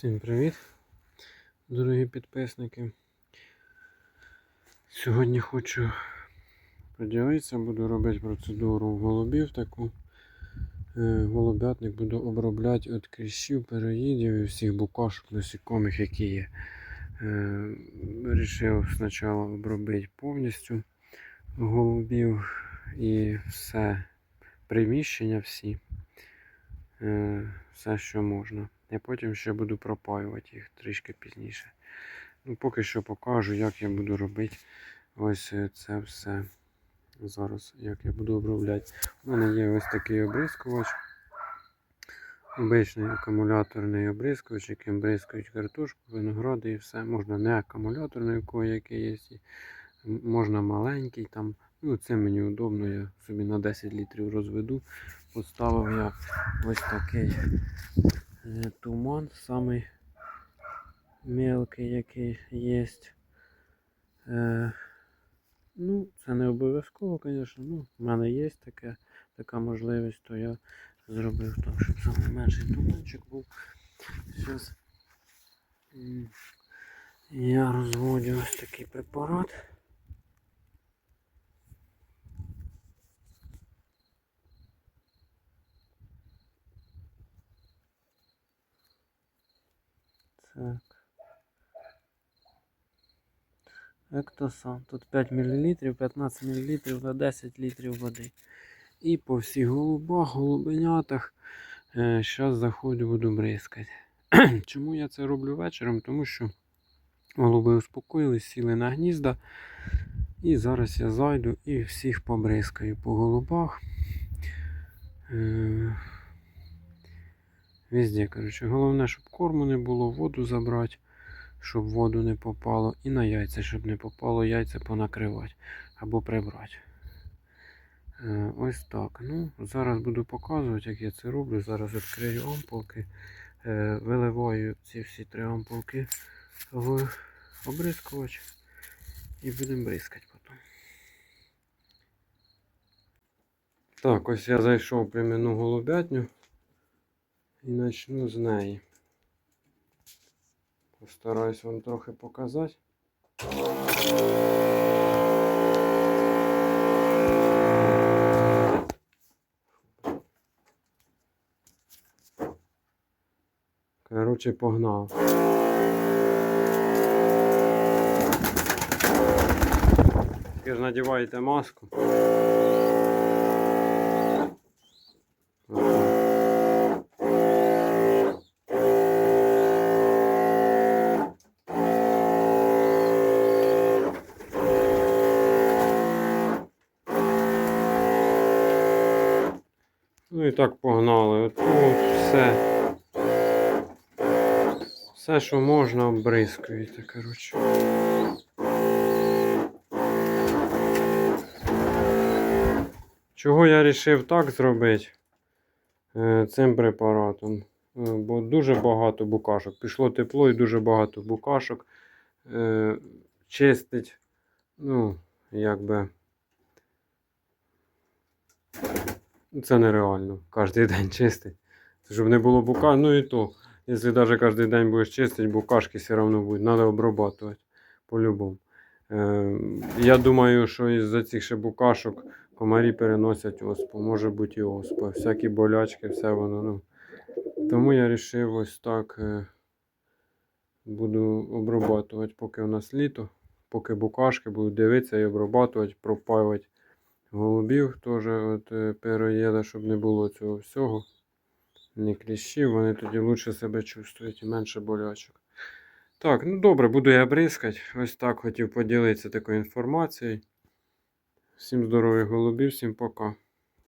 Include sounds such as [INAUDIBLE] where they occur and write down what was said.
Всім привіт, дорогі підписники. Сьогодні хочу поділитися, буду робити процедуру голубів таку. Е, Голубятник буду обробляти від кліщів, переїдів і всіх букашок, насікомих, які є. Е, Рішив спочатку обробити повністю голубів і все приміщення всі. Е, Все, що можна. Я потім ще буду пропаювати їх трішки пізніше. Ну, поки що покажу, як я буду робити ось е, це все. Зараз, як я буду обробляти. У мене є ось такий обрискувач. Обичний акумуляторний обрискувач, яким бризкають картошку, виногради і все. Можна не акумуляторний, у кого який є. Можна маленький там. Ну, це мені удобно, я собі на 10 літрів розведу. Поставив я ось такий туман, самий мелкий, який є. Е, ну, це не обов'язково, звісно. Ну, в мене є таке, така можливість, то я зробив так, щоб саме менший туманчик був. Зараз я розводю ось такий препарат. Так. Ектосан. Тут 5 мл, 15 мл на 10 літрів води. І по всіх голубах, голубенятах. Зараз заходжу, буду бризкати. [CLEARS THROAT] Чому я це роблю вечором? Тому що голуби успокоїлись, сіли на гнізда. І зараз я зайду і всіх побризкаю по голубах. Везде, коротше. Головне, щоб корму не було, воду забрати, щоб воду не попало. І на яйця, щоб не попало, яйця понакривати або прибрати. Е, Ось так. Ну, зараз буду показувати, як я це роблю. Зараз відкрию ампулки, е, виливаю ці всі три ампулки в обрискувач і будемо бризкати потім. Так, ось я зайшов в племінну голубятню і почну з неї. Постараюсь вам трохи показати. Короче, погнав. Ви ж надіваєте маску. Ну і так погнали. От, все. Все, що можна, обрискуєте, коротше. Чого я вирішив так зробити е, цим препаратом? Е, Бо дуже багато букашок. Пішло тепло і дуже багато букашок. Е, Чистить, ну, якби. Це нереально. Кожен день чистить. Щоб не було бука, ну і то. Якщо навіть кожен день будеш чистити, букашки все одно будуть. Треба обрабатувати по-любому. Е, я думаю, що із-за цих ще букашок комарі переносять оспу. Може бути і оспа. Всякі болячки, все воно. Ну. Тому я вирішив ось так е, буду обрабатувати, поки у нас літо, поки букашки будуть дивитися і обрабатувати, пропаювати голубів теж от е, щоб не було цього всього. Ні кліщів, вони тоді краще себе чувствують і менше болячок. Так, ну добре, буду я бризкати. Ось так хотів поділитися такою інформацією. Всім здоров'я голубів, всім пока.